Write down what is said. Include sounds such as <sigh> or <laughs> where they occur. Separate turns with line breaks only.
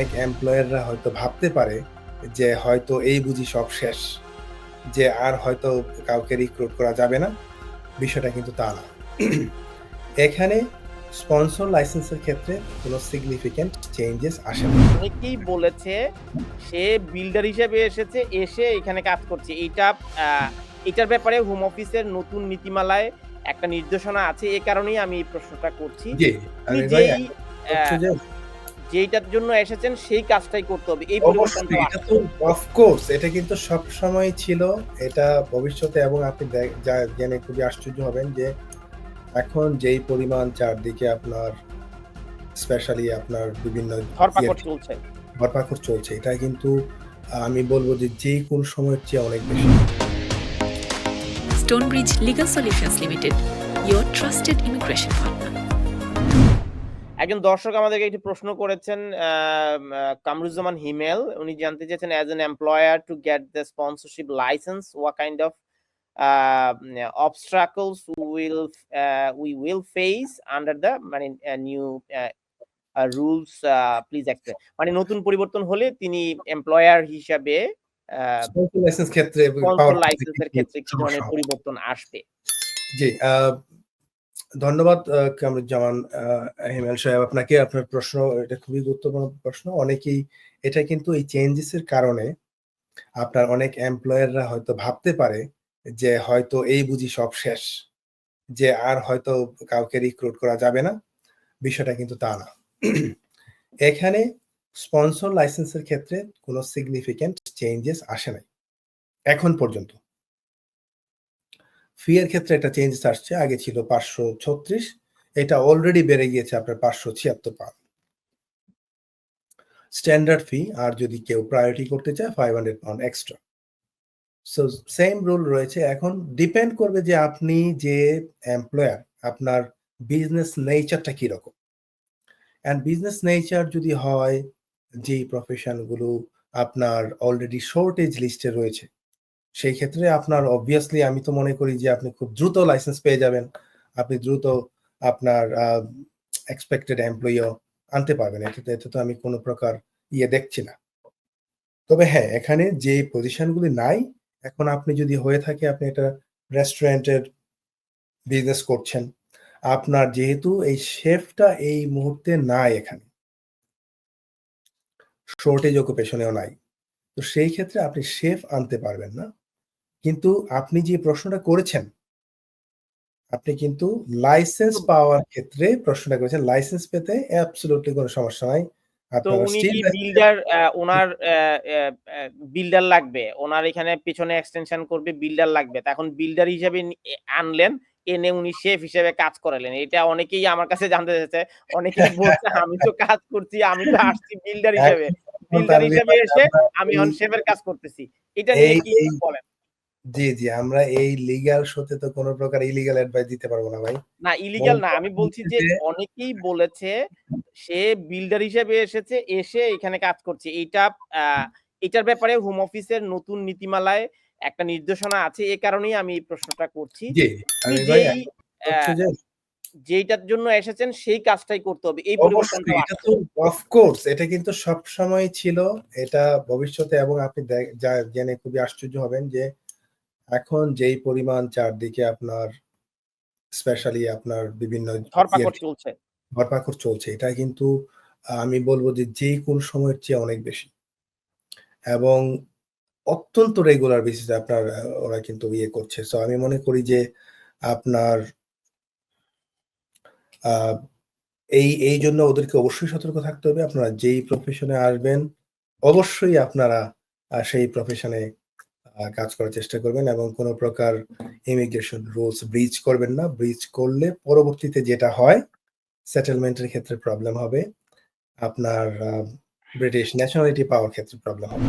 অনেক এমপ্লয়াররা হয়তো ভাবতে পারে যে হয়তো এই বুঝি সব শেষ যে আর হয়তো কাউকে রিক্রুট করা যাবে না। বিষয়টা কিন্তু তা না। এখানে স্পন্সর লাইসেন্সের ক্ষেত্রে কোনো সিগনিফিক্যান্ট চেঞ্জেস আসে না।
অনেকেই বলেছে সে বিল্ডার হিসেবে এসেছে এসে এখানে কাজ করছে। এইটা আহ, এটার ব্যাপারে হোম অফিসের নতুন নীতিমালায় একটা নির্দেশনা আছে। এ কারণেই আমি এই প্রশ্নটা করছি।
যে
যেইটার জন্য এসেছেন সেই কাজটাই করতে হবে। এই পরিবর্তনটা
এটা তো অফকোর্স এটা কিন্তু সব সময় ছিল এটা ভবিষ্যতে এবং আপনি যা- জেনে খুবই আশ্চর্য হবেন যে এখন যেই পরিমাণ চারদিকে আপনার স্পেশালি আপনার বিভিন্ন
ধরপাকড় চলছে।
ধরপাকড় চলছে এটা কিন্তু আমি বলব যে যে কোন সময়ের চেয়ে অনেক বেশি।
Stonebridge Legal Solutions Limited, your trusted immigration partner.
একজন দর্শক আমাদেরকে একটি প্রশ্ন করেছেন কামরুজ্জামান হিমেল। উনি জানতে চেয়েছেন as an employer to get the sponsorship licence what kind of will uh, we will face under the মানে নিউ রুলস প্লিজ এক্সপ্লেন মানে নতুন পরিবর্তন হলে তিনি এমপ্লয়ার হিসাবে
লাইসেন্স ক্ষেত্রে
লাইসেন্সের ক্ষেত্রে কি ধরনের পরিবর্তন আসবে?
জি ধন্যবাদ কামরুজ্জামান হিমেল সাহেব। আপনাকে আপনার প্রশ্ন, এটা খুবই গুরুত্বপূর্ণ প্রশ্ন। অনেকেই এটা কিন্তু এই চেঞ্জেসের কারণে আপনার অনেক এমপ্লয়াররা হয়তো ভাবতে পারে যে হয়তো এই বুঝি সব শেষ, যে আর হয়তো কাউকে রিক্রুট করা যাবে না। বিষয়টা কিন্তু তা না। এখানে স্পন্সর লাইসেন্সের ক্ষেত্রে কোনো সিগনিফিক্যান্ট চেঞ্জেস আসে নাই। এখন পর্যন্ত। ফি এর ক্ষেত্রে একটা চেঞ্জেস আসছে, আগে ছিল পাঁচশো ছত্রিশ, এটা অলরেডি বেড়ে গিয়েছে আপনার পাঁচশো ছিয়াত্তর পাউন্ড স্ট্যান্ডার্ড ফি আর যদি কেউ প্রায়োরিটি করতে চায় five hundred pound extra so same rule রয়েছে, এখন ডিপেন্ড করবে যে আপনি যে এমপ্লয়ার আপনার বিজনেস নেচারটা কীরকম. অ্যান্ড বিজনেস নেচার যদি হয় যে প্রফেশনগুলো আপনার অলরেডি শর্টেজ লিস্টে রয়েছে সেই ক্ষেত্রে আপনার অবভিয়াসলি আমি তো মনে করি যে আপনি খুব দ্রুত লাইসেন্স পেয়ে যাবেন। আপনি দ্রুত আপনার এক্সপেক্টেড এমপ্লয়িও আনতে পারবেন। এটাতে এতে তো আমি কোনো প্রকার ইয়ে দেখছি না। তবে হ্যাঁ এখানে যে পজিশনগুলি নাই, এখন আপনি যদি হয়ে থাকে আপনি একটা রেস্টুরেন্টের বিজনেস করছেন। আপনার যেহেতু এই শেফটা এই মুহূর্তে নাই এখানে। শর্টেজ অকুপেশনেও নাই। তো সেই ক্ষেত্রে আপনি শেফ আনতে পারবেন না। কিন্তু আপনি যে প্রশ্নটা করেছেন আপনি কিন্তু লাইসেন্স পাওয়ার ক্ষেত্রে প্রশ্নটা করেছেন। লাইসেন্স পেতে অ্যাবসলিউটলি কোনো সমস্যা নাই।
তো উনি কি বিল্ডার ওনার বিল্ডার লাগবে ওনার এখানে পেছনে এক্সটেনশন করবে বিল্ডার লাগবে। তা এখন বিল্ডার হিসেবে আনলেন এনে উনি শেফ হিসেবে কাজ করালেন। এটা অনেকেই আমার কাছে জানতে চাইছে অনেকেই বলছে <laughs> আমি তো কাজ করছি আমি তো আসছি বিল্ডার হিসেবে। বিল্ডার হিসেবে এসে আমি অন শেফের কাজ করতেছি। এটা নিয়ে কি বলেন?
জি জি আমরা এই লিগ্যাল শোতে তো কোনো প্রকার ইলিগাল অ্যাডভাইস দিতে পারব না ভাই।
না ইলিগাল না আমি বলছি যে
যে-
অনেকেই বলেছে সে বিল্ডার হিসেবে এসেছে এসে এখানে কাজ করছে। এইটা আহ, এটার ব্যাপারে হোম অফিসের নতুন নীতিমালায় একটা নির্দেশনা আছে এই কারণেই আমি এই প্রশ্নটা করছি।
জি
আপনি
আমি ভাই
যেই
হচ্ছে যে
যেইটার জন্য এসেছেন সেই কাজটাই করতে হবে। এই
অবশ্যই
পরিবর্তনটা
এটা তো অফকোর্স এটা কিন্তু সব সময় ছিল এটা ভবিষ্যতে এবং আপনি যা- জেনে খুবই আশ্চর্য হবেন যে এখন যেই পরিমাণ চারদিকে আপনার স্পেশালি আপনার বিভিন্ন
ধরপাকড় চলছে।
ধরপাকড় চলছে এটা কিন্তু আমি বলব যে যে কোন সময়ের চেয়ে অনেক বেশি। এবং অত্যন্ত রেগুলার বেসিসে আপনার ওরা কিন্তু ইয়ে করছে। সো আমি মনে করি যে আপনার আহ, এই এই জন্য ওদেরকে অবশ্যই সতর্ক থাকতে হবে। আপনারা যেই প্রফেশনে আসবেন অবশ্যই আপনারা সেই প্রফেশনে কাজ করার চেষ্টা করবেন এবং কোনো প্রকার ইমিগ্রেশন রুলস ব্রিজ করবেন না। ব্রিজ করলে পরবর্তীতে যেটা হয় সেটেলমেন্টের ক্ষেত্রে প্রবলেম হবে। আপনার ব্রিটিশ ন্যাশনালিটি পাওয়ার ক্ষেত্রে প্রবলেম হবে।